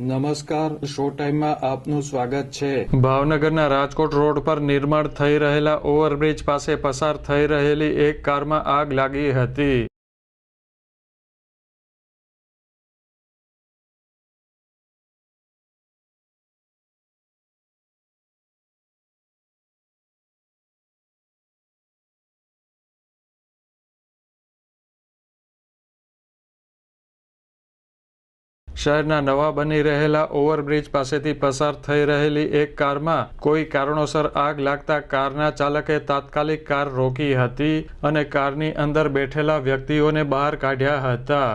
નમસ્કાર, શો ટાઈમમાં આપનું સ્વાગત છે. ભાવનગરના રાજકોટ રોડ પર નિર્માણ થઈ રહેલા ઓવરબ્રિજ પાસે પસાર થઈ રહેલી એક કારમાં આગ લાગી હતી. શહેરના નવા બની રહેલા ઓવરબ્રિજ પાસેથી પસાર થઈ રહેલી એક કારમાં કોઈ કારણોસર આગ લાગતા કારના ચાલકે તાત્કાલિક કાર રોકી હતી અને કારની અંદર બેઠેલા વ્યક્તિઓને બહાર કાઢ્યા હતા.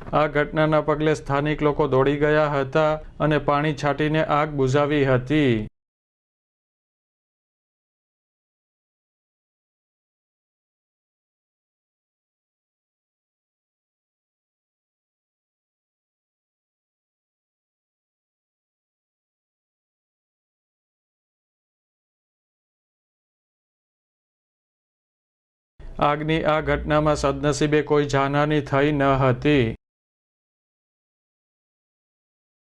આ ઘટનાના પગલે સ્થાનિક લોકો દોડી ગયા હતા અને પાણી છાંટીને આગ બુઝાવી હતી. આગની આ ઘટનામાં સદનસીબે કોઈ જાનહાની થઈ ન હતી.